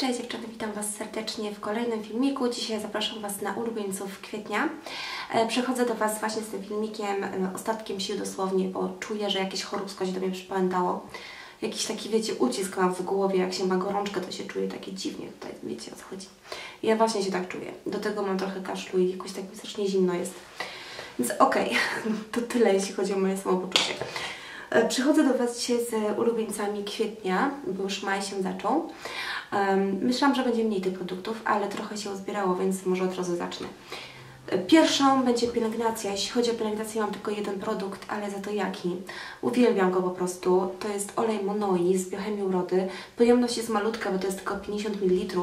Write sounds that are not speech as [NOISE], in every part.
Cześć dziewczyny, witam Was serdecznie w kolejnym filmiku. Dzisiaj zapraszam Was na ulubieńców kwietnia. E, Przechodzę do Was właśnie z tym filmikiem, e, ostatkiem sił dosłownie, bo czuję, że jakieś choróbsko się do mnie przypamiętało. Jakiś taki, wiecie, ucisk mam w głowie, jak się ma gorączkę, to się czuje takie dziwnie tutaj, wiecie o co chodzi. Ja właśnie się tak czuję. Do tego mam trochę kaszlu i jakoś tak strasznie zimno jest. Więc okej, [LAUGHS] to tyle jeśli chodzi o moje samopoczucie. E, Przychodzę do Was dzisiaj z ulubieńcami kwietnia, bo już maj się zaczął. Myślałam, że będzie mniej tych produktów, ale trochę się uzbierało, więc może od razu zacznę. E, Pierwszą będzie pielęgnacja. Jeśli chodzi o pielęgnację, mam tylko jeden produkt, ale za to jaki? Uwielbiam go po prostu. To jest olej Monoi z biochemii urody. Pojemność jest malutka, bo to jest tylko 50 ml.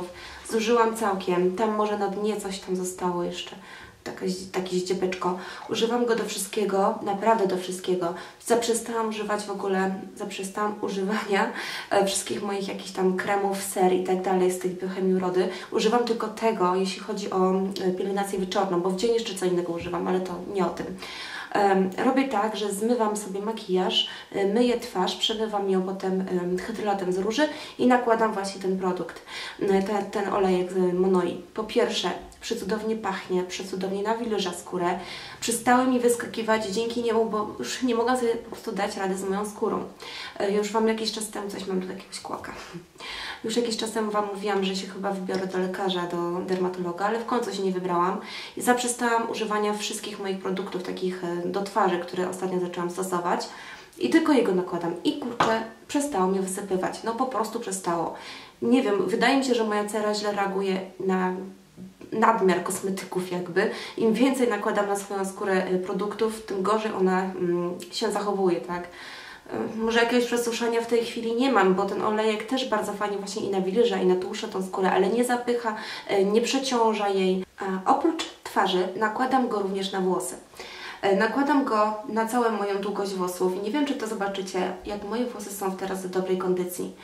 Zużyłam całkiem. Tam może na dnie coś tam zostało jeszcze takie zdziebeczko. Używam go do wszystkiego, naprawdę do wszystkiego. Zaprzestałam używać w ogóle, zaprzestałam [LAUGHS] używania e, wszystkich moich jakichś tam kremów, ser i tak dalej z tej biochemii urody. Używam tylko tego, jeśli chodzi o e, pielęgnację wieczorną, bo w dzień jeszcze co innego używam, ale to nie o tym. Robię tak, że zmywam sobie makijaż, y, myję twarz, przemywam ją potem hydrolatem z róży i nakładam właśnie ten produkt, y, ten, ten olejek Monoi. Po pierwsze, przecudownie pachnie, przecudownie nawilża skórę. Przestały mi wyskakiwać dzięki niemu, bo już nie mogłam sobie po prostu dać rady z moją skórą. Y, już Wam jakiś czas temu coś mam do jakiegoś kłaka. Już jakiś czas temu Wam mówiłam, że się chyba wybiorę do lekarza, do dermatologa, ale w końcu się nie wybrałam i zaprzestałam używania wszystkich moich produktów takich do twarzy, które ostatnio zaczęłam stosować i tylko jego nakładam i kurczę, przestało mnie wysypywać, no po prostu przestało. Nie wiem, wydaje mi się, że moja cera źle reaguje na nadmiar kosmetyków jakby. Im więcej nakładam na swoją skórę produktów, tym gorzej ona mm, się zachowuje, tak? Może jakiegoś przesuszenia w tej chwili nie mam, bo ten olejek też bardzo fajnie właśnie i nawilża, i natłuszcza tą skórę, ale nie zapycha, nie przeciąża jej. A oprócz twarzy nakładam go również na włosy. Nakładam go na całą moją długość włosów i nie wiem, czy to zobaczycie, jak moje włosy są teraz w dobrej kondycji.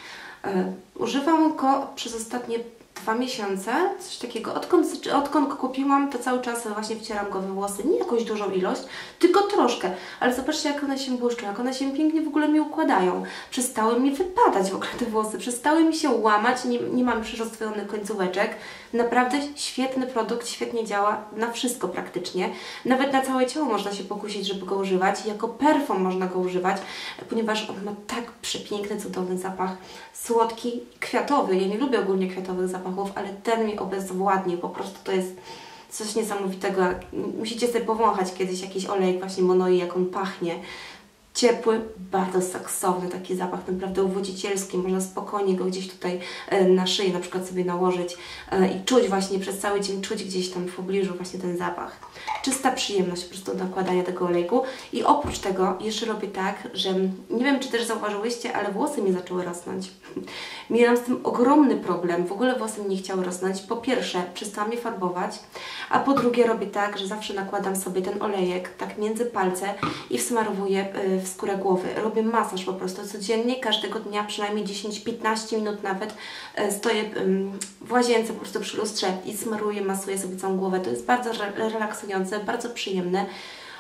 Używam go przez ostatnie dwa miesiące, coś takiego. Odkąd, odkąd go kupiłam, to cały czas właśnie wcieram go we włosy. Nie jakąś dużą ilość, tylko troszkę. Ale zobaczcie, jak one się błyszczą, jak one się pięknie w ogóle mi układają. Przestały mi wypadać w ogóle te włosy, przestały mi się łamać, nie, nie mam już roztwojonych końcóweczek. Naprawdę świetny produkt, świetnie działa na wszystko praktycznie. Nawet na całe ciało można się pokusić, żeby go używać. Jako perfum można go używać, ponieważ on ma tak przepiękny, cudowny zapach. Słodki, kwiatowy. Ja nie lubię ogólnie kwiatowych zapachów, ale ten mi obezwładnił. Po prostu to jest coś niesamowitego. Musicie sobie powąchać kiedyś jakiś olejek właśnie Monoi, jak on pachnie ciepły, bardzo seksowny taki zapach, naprawdę uwodzicielski, można spokojnie go gdzieś tutaj e, na szyję na przykład sobie nałożyć e, i czuć właśnie przez cały dzień, czuć gdzieś tam w pobliżu właśnie ten zapach. Czysta przyjemność po prostu nakładania tego olejku i oprócz tego jeszcze robię tak, że nie wiem czy też zauważyłyście, ale włosy mi zaczęły rosnąć. [LAUGHS] Miałam z tym ogromny problem, w ogóle włosy mi nie chciały rosnąć. Po pierwsze przestałam je farbować, a po drugie robię tak, że zawsze nakładam sobie ten olejek tak między palce i wsmarowuję e, w skórę głowy. Robię masaż po prostu codziennie, każdego dnia przynajmniej 10-15 minut nawet e, stoję w łazience po prostu przy lustrze i smaruję, masuję sobie całą głowę. To jest bardzo relaksujące, bardzo przyjemne.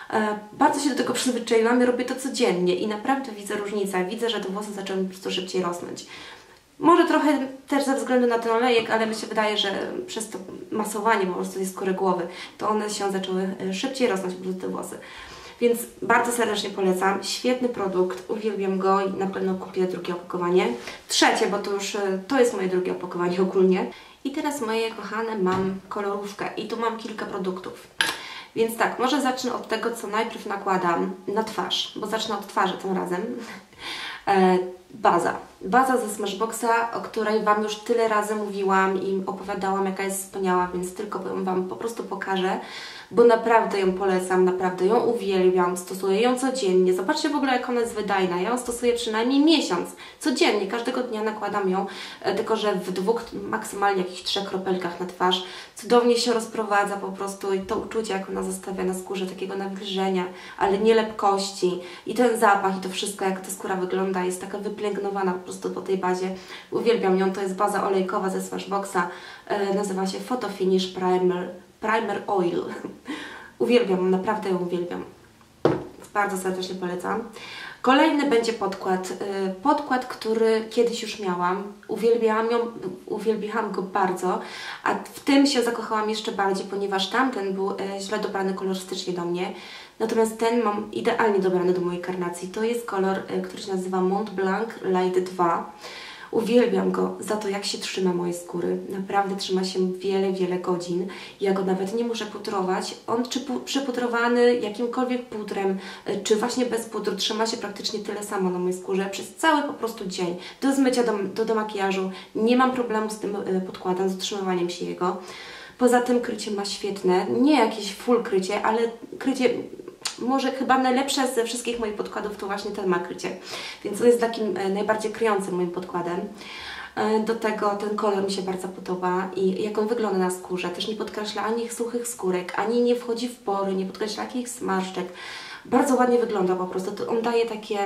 E, bardzo się do tego [LAUGHS] przyzwyczaiłam i robię to codziennie i naprawdę widzę różnicę. Widzę, że te włosy zaczęły po prostu szybciej rosnąć. Może trochę też ze względu na ten olejek, ale mi się wydaje, że przez to masowanie po prostu tej skóry głowy, to one się zaczęły e, szybciej rosnąć po prostu te włosy. Więc bardzo serdecznie polecam. Świetny produkt, uwielbiam go i na pewno kupię drugie opakowanie. Trzecie, bo to już to jest moje drugie opakowanie ogólnie. I teraz moje kochane mam kolorówkę i tu mam kilka produktów. Więc tak, może zacznę od tego, co najpierw nakładam na twarz, bo zacznę od twarzy tym razem. E, baza. Baza ze Smashboxa, o której Wam już tyle razy mówiłam i opowiadałam, jaka jest wspaniała, więc tylko Wam po prostu pokażę bo naprawdę ją polecam, naprawdę ją uwielbiam, stosuję ją codziennie. Zobaczcie w ogóle, jak ona jest wydajna. Ja ją stosuję przynajmniej miesiąc, codziennie, każdego dnia nakładam ją, e, tylko że w dwóch, maksymalnie jakichś trzech kropelkach na twarz. Cudownie się rozprowadza po prostu i to uczucie, jak ona zostawia na skórze, takiego nawilżenia, ale nie lepkości. I ten zapach i to wszystko, jak ta skóra wygląda, jest taka wypielęgnowana po prostu po tej bazie. Uwielbiam ją, to jest baza olejkowa ze Smashboxa, e, nazywa się Photo Finish Primer Primer Oil. [LAUGHS] uwielbiam, naprawdę ją uwielbiam. Bardzo serdecznie polecam. Kolejny będzie podkład. Y, podkład, który kiedyś już miałam. Uwielbiałam, ją, uwielbiałam go bardzo, a w tym się zakochałam jeszcze bardziej, ponieważ tamten był y, źle dobrany kolorystycznie do mnie. Natomiast ten mam idealnie dobrany do mojej karnacji. To jest kolor, y, który się nazywa Mont Blanc Light 2. Uwielbiam go za to, jak się trzyma moje skóry. Naprawdę trzyma się wiele, wiele godzin. Ja go nawet nie muszę pudrować. On czy przypudrowany jakimkolwiek pudrem, e, czy właśnie bez pudru, trzyma się praktycznie tyle samo na mojej skórze przez cały po prostu dzień. Do zmycia, do, do, do makijażu. Nie mam problemu z tym e, podkładem, z utrzymywaniem się jego. Poza tym krycie ma świetne, nie jakieś full krycie, ale krycie może chyba najlepsze ze wszystkich moich podkładów to właśnie ten makrycie. Więc on jest takim e, najbardziej kryjącym moim podkładem. E, do tego ten kolor mi się bardzo podoba i jak on wygląda na skórze. Też nie podkreśla ani suchych skórek, ani nie wchodzi w pory, nie podkreśla jakichś smarszczek. Bardzo ładnie wygląda po prostu. On daje takie,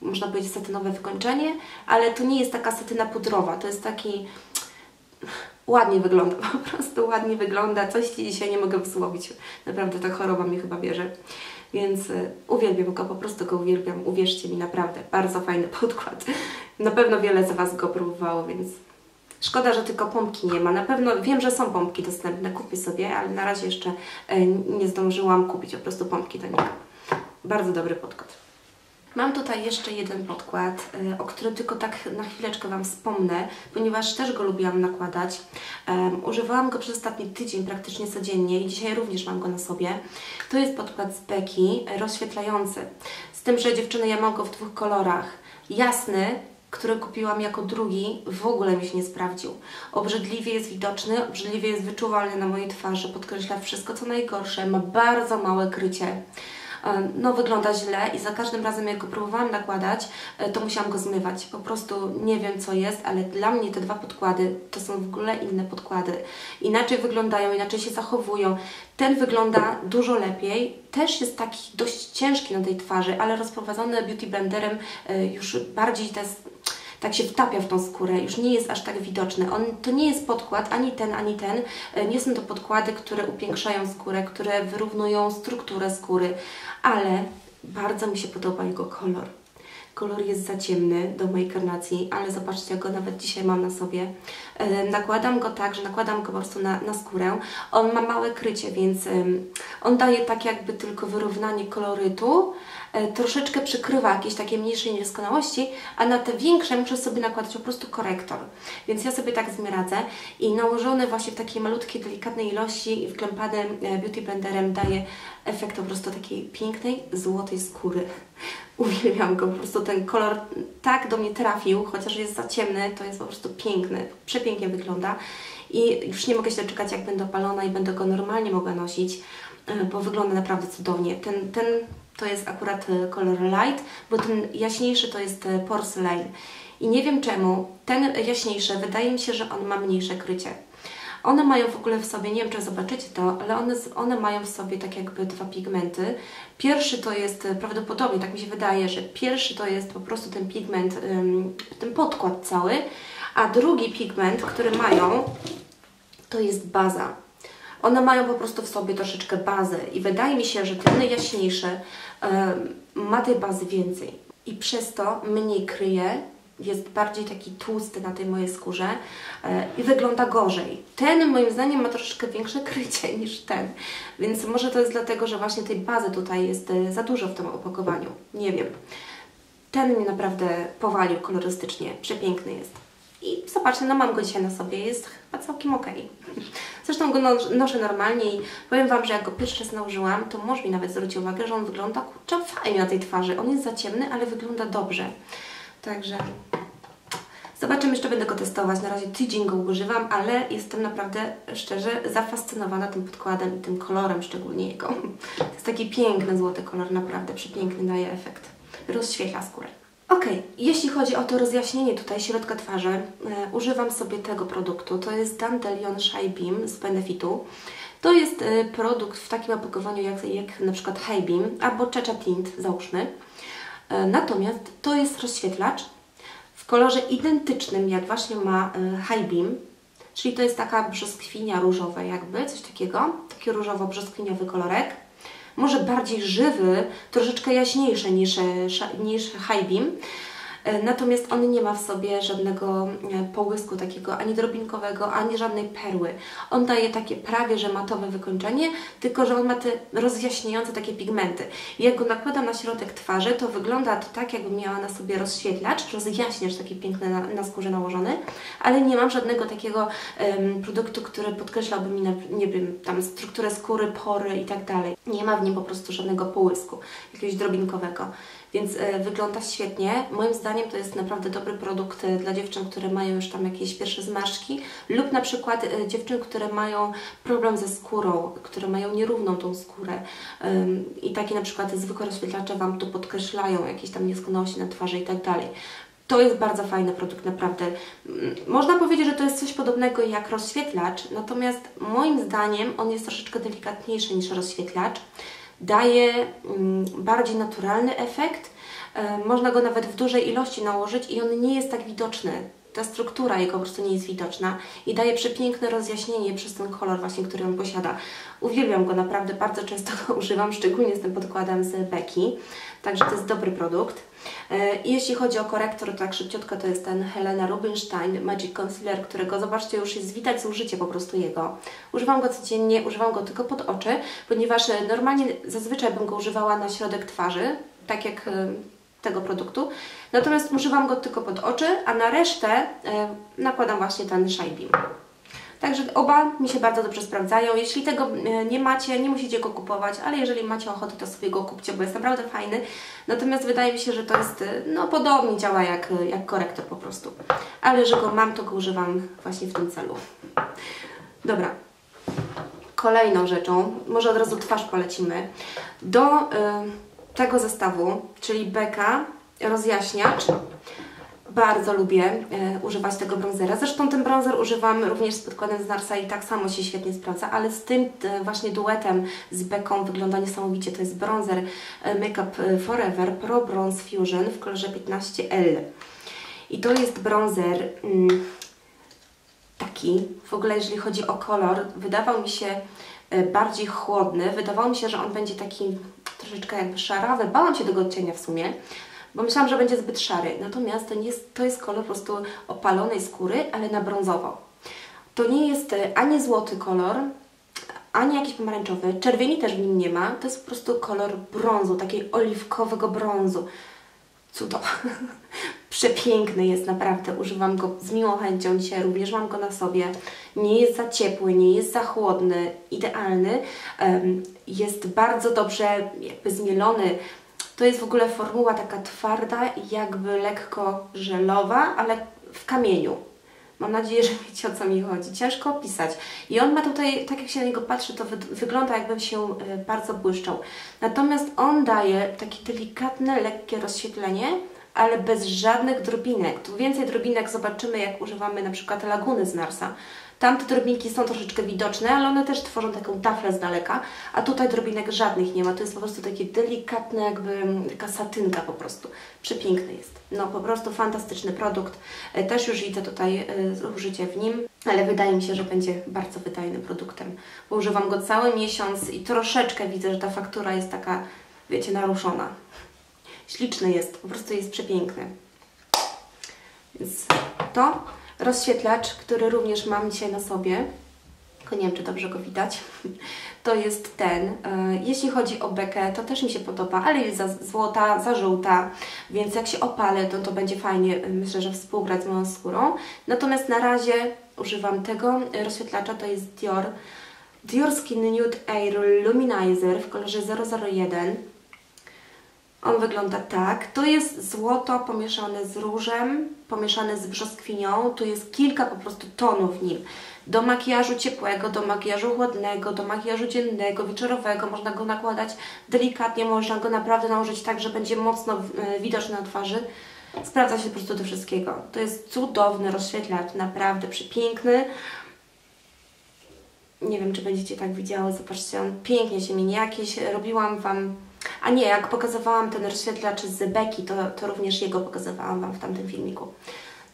można powiedzieć, satynowe wykończenie, ale to nie jest taka satyna pudrowa. To jest taki ładnie wygląda, po prostu ładnie wygląda. Coś Ci dzisiaj nie mogę wysłowić. Naprawdę ta choroba mnie chyba bierze. Więc y, uwielbiam go, po prostu go uwielbiam. Uwierzcie mi, naprawdę, bardzo fajny [LAUGHS] podkład. Na pewno wiele z Was go próbowało, więc szkoda, że tylko pompki nie ma. Na pewno wiem, że są pompki dostępne, kupię sobie, ale na razie jeszcze y, nie zdążyłam kupić po prostu pompki do niego. Bardzo dobry podkład. Mam tutaj jeszcze jeden podkład, y, o którym tylko tak na chwileczkę Wam wspomnę, ponieważ też go lubiłam nakładać. Um, używałam go przez ostatni tydzień praktycznie codziennie i dzisiaj również mam go na sobie. To jest podkład z Beki, rozświetlający. Z tym, że dziewczyny, ja mam go w dwóch kolorach. Jasny, który kupiłam jako drugi, w ogóle mi się nie sprawdził. Obrzydliwie jest widoczny, obrzydliwie jest wyczuwalny na mojej twarzy, podkreśla wszystko co najgorsze, ma bardzo małe krycie no wygląda źle i za każdym razem jak go próbowałam nakładać, e, to musiałam go zmywać. Po prostu nie wiem co jest, ale dla mnie te dwa podkłady to są w ogóle inne podkłady. Inaczej wyglądają, inaczej się zachowują. Ten wygląda dużo lepiej, też jest taki dość ciężki na tej twarzy, ale rozprowadzony beauty blenderem e, już bardziej te tak się wtapia w tą skórę, już nie jest aż tak widoczny. On, to nie jest podkład, ani ten, ani ten. E, nie są to podkłady, które upiększają skórę, które wyrównują strukturę skóry, ale bardzo mi się podoba jego kolor. Kolor jest za ciemny do mojej karnacji, ale zobaczcie, jak go nawet dzisiaj mam na sobie. E, nakładam go tak, że nakładam go po prostu na, na skórę. On ma małe krycie, więc on daje tak jakby tylko wyrównanie kolorytu, troszeczkę przykrywa jakieś takie mniejsze niedoskonałości, a na te większe muszę sobie nakładać po prostu korektor. Więc ja sobie tak z radzę i nałożony właśnie w takiej malutkiej, delikatnej ilości i wklępanym e, beauty blenderem daje efekt po prostu takiej pięknej, złotej skóry. [LAUGHS] Uwielbiam go, po prostu ten kolor tak do mnie trafił, chociaż jest za ciemny, to jest po prostu piękny, przepięknie wygląda i już nie mogę się doczekać, jak będę opalona i będę go normalnie mogła nosić, e, bo wygląda naprawdę cudownie. Ten, ten to jest akurat e, kolor light, bo ten jaśniejszy to jest e, porcelain. I nie wiem czemu, ten jaśniejszy, wydaje mi się, że on ma mniejsze krycie. One mają w ogóle w sobie, nie wiem czy zobaczycie to, ale one, one mają w sobie tak jakby dwa pigmenty. Pierwszy to jest, e, prawdopodobnie tak mi się wydaje, że pierwszy to jest po prostu ten pigment, ten podkład cały, a drugi pigment, który mają, to jest baza. One mają po prostu w sobie troszeczkę bazę i wydaje mi się, że ten jaśniejszy ma tej bazy więcej i przez to mniej kryje, jest bardziej taki tłusty na tej mojej skórze e, i wygląda gorzej. Ten moim zdaniem ma troszeczkę większe [LAUGHS] krycie niż ten, więc może to jest dlatego, że właśnie tej bazy tutaj jest e, za dużo w tym opakowaniu. Nie wiem. Ten mnie naprawdę powalił kolorystycznie, przepiękny jest. I zobaczcie, no mam go dzisiaj na sobie, jest chyba całkiem ok. [LAUGHS] Zresztą go noszę normalnie i powiem Wam, że jak go pierwszy raz nałożyłam, to mąż mi nawet zwrócił uwagę, że on wygląda kurczę fajnie na tej twarzy. On jest za ciemny, ale wygląda dobrze. Także zobaczymy, jeszcze będę go testować. Na razie tydzień go używam, ale jestem naprawdę szczerze zafascynowana tym podkładem i tym kolorem, szczególnie jego. To jest taki piękny złoty kolor, naprawdę przepiękny, daje efekt. Rozświetla skórę. Ok, jeśli chodzi o to rozjaśnienie tutaj środka twarzy, e, używam sobie tego produktu. To jest Dandelion Shy Beam z Benefitu. To jest e, produkt w takim opakowaniu jak, jak na przykład High Beam albo Chacha Tint, załóżmy. E, natomiast to jest rozświetlacz w kolorze identycznym jak właśnie ma e, High Beam, czyli to jest taka brzoskwinia różowa jakby, coś takiego, taki różowo-brzoskwiniowy kolorek. Może bardziej żywy, troszeczkę jaśniejszy niż, e, niż High Beam. E, natomiast on nie ma w sobie żadnego e, połysku takiego ani drobinkowego, ani żadnej perły. On daje takie prawie, że matowe wykończenie, tylko że on ma te rozjaśniające takie pigmenty. Jak go nakładam na środek twarzy, to wygląda to tak, jakbym miała na sobie rozświetlacz, rozjaśniacz taki piękny na, na skórze nałożony, ale nie mam żadnego takiego um, produktu, który podkreślałby mi, na, nie wiem, tam strukturę skóry, pory i tak dalej. Nie ma w nim po prostu żadnego połysku, jakiegoś drobinkowego więc e, wygląda świetnie. Moim zdaniem to jest naprawdę dobry produkt e, dla dziewczyn, które mają już tam jakieś pierwsze zmarszki lub na przykład e, dziewczyn, które mają problem ze skórą, które mają nierówną tą skórę i takie na przykład zwykłe rozświetlacze Wam tu podkreślają jakieś tam nieskonałości na twarzy i tak dalej. To jest bardzo fajny produkt, naprawdę. Mm, można powiedzieć, że to jest coś podobnego jak rozświetlacz, natomiast moim zdaniem on jest troszeczkę delikatniejszy niż rozświetlacz daje mm, bardziej naturalny efekt. E, można go nawet w dużej ilości nałożyć i on nie jest tak widoczny. Ta struktura jego po prostu nie jest widoczna i daje przepiękne rozjaśnienie przez ten kolor właśnie, który on posiada. Uwielbiam go naprawdę, bardzo często [LAUGHS] go używam, szczególnie z tym podkładem z Becky, także to jest dobry produkt. E, I jeśli chodzi o korektor, to tak szybciutko to jest ten Helena Rubinstein Magic Concealer, którego zobaczcie już jest widać zużycie po prostu jego. Używam go codziennie, używam go tylko pod oczy, ponieważ e, normalnie zazwyczaj bym go używała na środek twarzy, tak jak e, tego produktu. Natomiast używam go tylko pod oczy, a na resztę nakładam właśnie ten Shine Beam. Także oba mi się bardzo dobrze sprawdzają. Jeśli tego e, nie macie, nie musicie go kupować, ale jeżeli macie ochotę, to sobie go kupcie, bo jest naprawdę fajny. Natomiast wydaje mi się, że to jest, e, no podobnie działa jak, jak korektor po prostu. Ale że go mam, to go używam właśnie w tym celu. Dobra. Kolejną rzeczą, może od razu twarz polecimy. Do y, tego zestawu, czyli beka, rozjaśniacz, bardzo lubię e, używać tego bronzera. Zresztą ten bronzer używam również z podkładem z Narsa i tak samo się świetnie sprawdza, ale z tym e, właśnie duetem z beką wygląda niesamowicie. To jest bronzer e, Makeup Forever Pro Bronze Fusion w kolorze 15L. I to jest bronzer mm, taki, w ogóle jeżeli chodzi o kolor, wydawał mi się bardziej chłodny. Wydawało mi się, że on będzie taki troszeczkę jakby szarawy. Bałam się tego odcienia w sumie, bo myślałam, że będzie zbyt szary. Natomiast to, jest, to jest kolor po prostu opalonej skóry, ale na brązowo. To nie jest e, ani złoty kolor, ani jakiś pomarańczowy. Czerwieni też w nim nie ma. To jest po prostu kolor brązu, takiej oliwkowego brązu. Cudo. [LAUGHS] Przepiękny jest naprawdę. Używam go z miłą chęcią dzisiaj. Również mam go na sobie. Nie jest za ciepły, nie jest za chłodny. Idealny. Jest bardzo dobrze jakby zmielony to jest w ogóle formuła taka twarda, jakby lekko żelowa, ale w kamieniu. Mam nadzieję, że wiecie o co mi chodzi. Ciężko opisać. I on ma tutaj, tak jak się na niego patrzy, to wy wygląda jakby się y, bardzo błyszczał. Natomiast on daje takie delikatne, lekkie rozświetlenie, ale bez żadnych drobinek. Tu więcej drobinek zobaczymy, jak używamy na przykład laguny z Narsa. Tamte drobinki są troszeczkę widoczne, ale one też tworzą taką taflę z daleka, a tutaj drobinek żadnych nie ma. To jest po prostu takie delikatne, jakby mm, taka satynka po prostu. Przepiękny jest. No po prostu fantastyczny produkt. E, też już widzę tutaj e, użycie w nim, ale wydaje mi się, że będzie bardzo wydajnym produktem. Bo używam go cały miesiąc i troszeczkę widzę, że ta faktura jest taka, wiecie, naruszona. Śliczny jest, po prostu jest przepiękny. Więc to rozświetlacz, który również mam dzisiaj na sobie. Tylko nie wiem, czy dobrze go widać. [LAUGHS] To jest ten. E, jeśli chodzi o bekę, to też mi się podoba, ale jest za złota, za żółta, więc jak się opalę, to to będzie fajnie, myślę, że współgrać z moją skórą. Natomiast na razie używam tego rozświetlacza, to jest Dior. Dior Skin Nude Air Luminizer w kolorze 001. On wygląda tak. Tu jest złoto pomieszane z różem, pomieszane z brzoskwinią. Tu jest kilka po prostu tonów w nim. Do makijażu ciepłego, do makijażu chłodnego, do makijażu dziennego, wieczorowego. Można go nakładać delikatnie, można go naprawdę nałożyć tak, że będzie mocno e, widoczny na twarzy. Sprawdza się po prostu do wszystkiego. To jest cudowny rozświetlacz, naprawdę przepiękny. Nie wiem, czy będziecie tak widziały, zobaczcie, on pięknie się mieni. Jakieś robiłam Wam a nie, jak pokazywałam ten rozświetlacz z Beki, to, to również jego pokazywałam Wam w tamtym filmiku.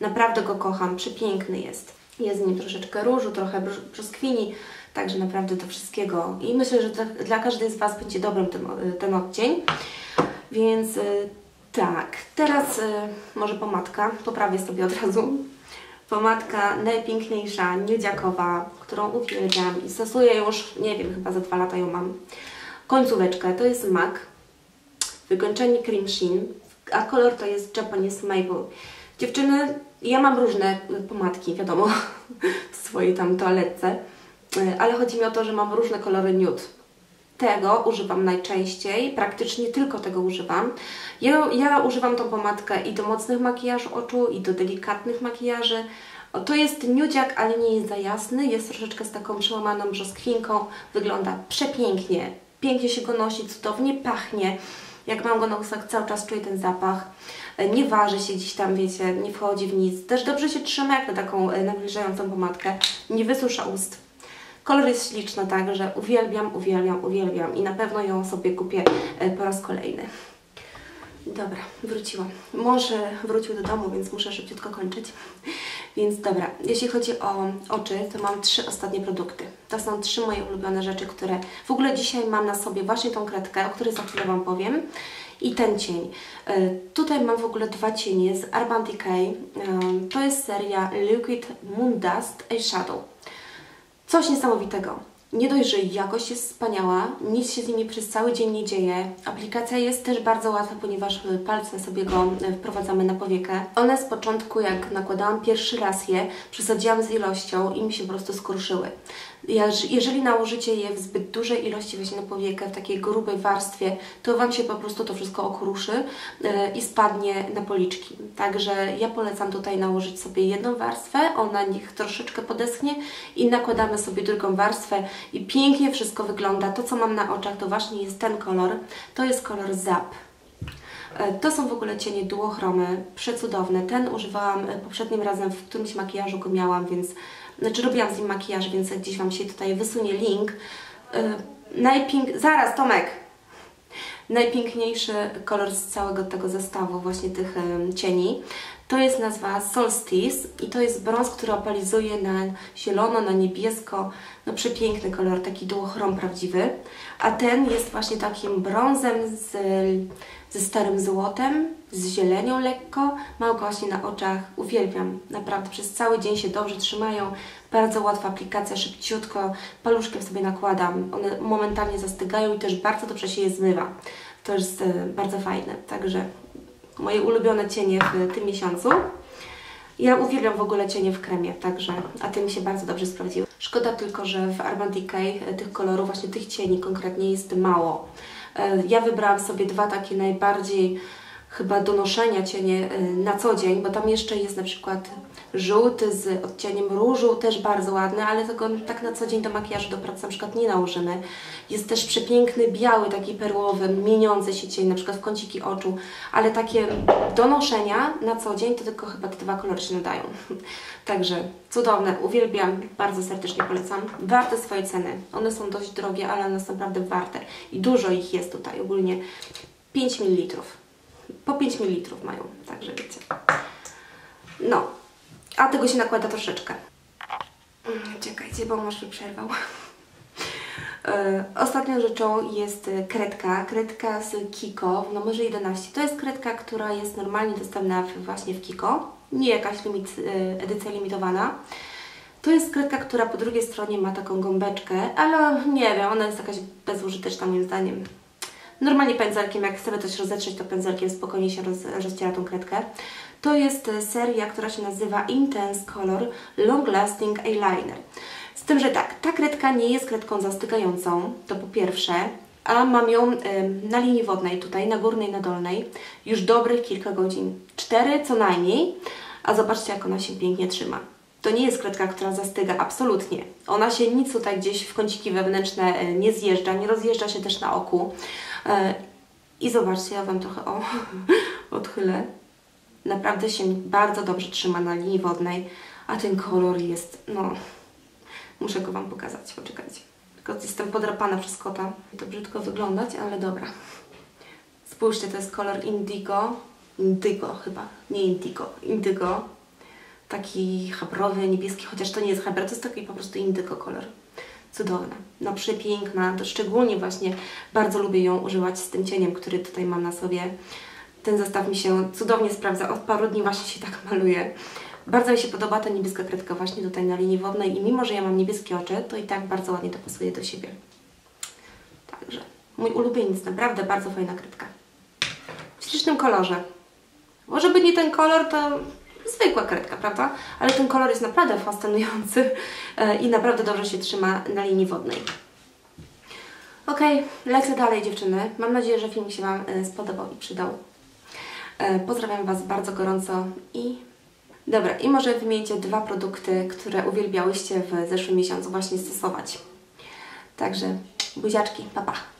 Naprawdę go kocham, przepiękny jest. Jest w nim troszeczkę różu, trochę brzoskwini, także naprawdę do wszystkiego. I myślę, że dla, dla każdej z Was będzie dobrym ten, ten odcień. Więc y, tak, teraz y, może pomadka, poprawię sobie od razu. Pomadka najpiękniejsza, niedziakowa, którą uwielbiam i stosuję już, nie wiem, chyba za dwa lata ją mam. Końcóweczkę, to jest MAC, wykończenie Cream Sheen, a kolor to jest Japanese Maple. Dziewczyny, ja mam różne pomadki, wiadomo, [LAUGHS] w swojej tam toaletce, y, ale chodzi mi o to, że mam różne kolory nude. Tego używam najczęściej, praktycznie tylko tego używam. Ja, ja używam tą pomadkę i do mocnych makijażu oczu, i do delikatnych makijaży. To jest nudziak, ale nie jest za jasny, jest troszeczkę z taką przełamaną brzoskwinką, wygląda przepięknie, pięknie się go nosi, cudownie pachnie. Jak mam go na ustach, cały czas czuję ten zapach. E, nie waży się gdzieś tam, wiecie, nie wchodzi w nic. Też dobrze się trzyma jak na taką e, nawilżającą pomadkę. Nie wysusza ust. Kolor jest śliczny, także uwielbiam, uwielbiam, uwielbiam i na pewno ją sobie kupię e, po raz kolejny. Dobra, wróciłam. Może wrócił do domu, więc muszę szybciutko kończyć. Więc dobra, jeśli chodzi o oczy, to mam trzy ostatnie produkty. To są trzy moje ulubione rzeczy, które w ogóle dzisiaj mam na sobie właśnie tą kredkę, o której za chwilę Wam powiem i ten cień. E, tutaj mam w ogóle dwa cienie z Urban Decay. To jest seria Liquid Moon Dust Eyeshadow. Coś niesamowitego. Nie dość, że jakość jest wspaniała, nic się z nimi przez cały dzień nie dzieje. Aplikacja jest też bardzo łatwa, ponieważ palcem sobie go e, wprowadzamy na powiekę. One z początku, jak nakładałam pierwszy raz je, przesadziłam z ilością i mi się po prostu skruszyły. Jeżeli nałożycie je w zbyt dużej ilości właśnie na powiekę, w takiej grubej warstwie, to Wam się po prostu to wszystko okruszy e, i spadnie na policzki. Także ja polecam tutaj nałożyć sobie jedną warstwę, ona niech troszeczkę podeschnie i nakładamy sobie drugą warstwę i pięknie wszystko wygląda. To, co mam na oczach, to właśnie jest ten kolor. To jest kolor ZAP. E, to są w ogóle cienie duochromy, przecudowne. Ten używałam e, poprzednim razem, w którymś makijażu go miałam, więc znaczy robiłam z nim makijaż, więc gdzieś Wam się tutaj wysunie link. Yy, najpięk... Zaraz, Tomek! Najpiękniejszy kolor z całego tego zestawu, właśnie tych yy, cieni, to jest nazwa Solstice i to jest brąz, który opalizuje na zielono, na niebiesko, no przepiękny kolor, taki duochrom prawdziwy. A ten jest właśnie takim brązem z, ze starym złotem, z zielenią lekko. Mam go właśnie na oczach, uwielbiam. Naprawdę przez cały dzień się dobrze trzymają. Bardzo łatwa aplikacja, szybciutko, paluszkiem sobie nakładam. One momentalnie zastygają i też bardzo dobrze się je zmywa. To jest e, bardzo fajne. Także moje ulubione cienie w tym miesiącu. Ja uwielbiam w ogóle cienie w kremie, także, a ty mi się bardzo dobrze sprawdziły. Szkoda tylko, że w Urban Decay tych kolorów, właśnie tych cieni konkretnie jest mało. E, ja wybrałam sobie dwa takie najbardziej chyba do noszenia cienie e, na co dzień, bo tam jeszcze jest na przykład żółty z odcieniem różu, też bardzo ładny, ale tego tak na co dzień do makijażu do pracy na przykład nie nałożymy. Jest też przepiękny, biały, taki perłowy, mieniący się cień, na przykład w kąciki oczu, ale takie do noszenia na co dzień to tylko chyba te dwa kolory się nadają. [LAUGHS] Także cudowne, uwielbiam, bardzo serdecznie polecam. Warte swoje ceny. One są dość drogie, ale one są naprawdę warte. I dużo ich jest tutaj ogólnie. 5 ml. Po 5 ml mają, także wiecie. No, a tego się nakłada troszeczkę. Mm, czekajcie, bo mąż mi przerwał. [LAUGHS] E, ostatnią rzeczą jest kredka, kredka z Kiko w numerze 11. To jest kredka, która jest normalnie dostępna właśnie w Kiko, nie jakaś limit, e, edycja limitowana. To jest kredka, która po drugiej stronie ma taką gąbeczkę, ale nie wiem, ona jest jakaś bezużyteczna moim zdaniem. Normalnie pędzelkiem, jak chcemy coś rozetrzeć, to pędzelkiem spokojnie się roz, rozciera tą kredkę. To jest seria, która się nazywa Intense Color Long Lasting Eyeliner. Z tym, że tak, ta kredka nie jest kredką zastygającą, to po pierwsze, a mam ją na linii wodnej tutaj, na górnej, na dolnej, już dobrych kilka godzin. Cztery co najmniej, a zobaczcie jak ona się pięknie trzyma. To nie jest kredka, która zastyga, absolutnie. Ona się nic tutaj gdzieś w kąciki wewnętrzne y, nie zjeżdża, nie rozjeżdża się też na oku. Y, I zobaczcie, ja Wam trochę o, [LAUGHS] odchylę. Naprawdę się bardzo dobrze trzyma na linii wodnej, a ten kolor jest, no, Muszę go Wam pokazać, poczekajcie. Tylko jestem podrapana przez kota. To brzydko wyglądać, ale dobra. Spójrzcie, to jest kolor indigo. Indigo chyba, nie indigo, indigo. taki habrowy, niebieski, chociaż to nie jest habr, to jest taki po prostu indygo kolor. Cudowna, no przepiękna, to szczególnie właśnie bardzo lubię ją używać z tym cieniem, który tutaj mam na sobie. Ten zestaw mi się cudownie sprawdza, od paru dni właśnie się tak [LAUGHS] maluje. Bardzo mi się podoba ta niebieska kredka właśnie tutaj na linii wodnej i mimo, że ja mam niebieskie oczy, to i tak bardzo ładnie to pasuje do siebie. Także mój ulubieniec, naprawdę bardzo fajna kredka. W ślicznym kolorze. Może by nie ten kolor, to zwykła kredka, prawda? Ale ten kolor jest naprawdę fascynujący [LAUGHS] e, i naprawdę dobrze się trzyma na linii wodnej. Ok, lecę dalej dziewczyny. Mam nadzieję, że film się Wam e, spodobał i przydał. E, Pozdrawiam Was bardzo gorąco i dobra, i może wymieńcie dwa produkty, które uwielbiałyście w zeszłym miesiącu właśnie stosować. Także buziaczki, pa pa!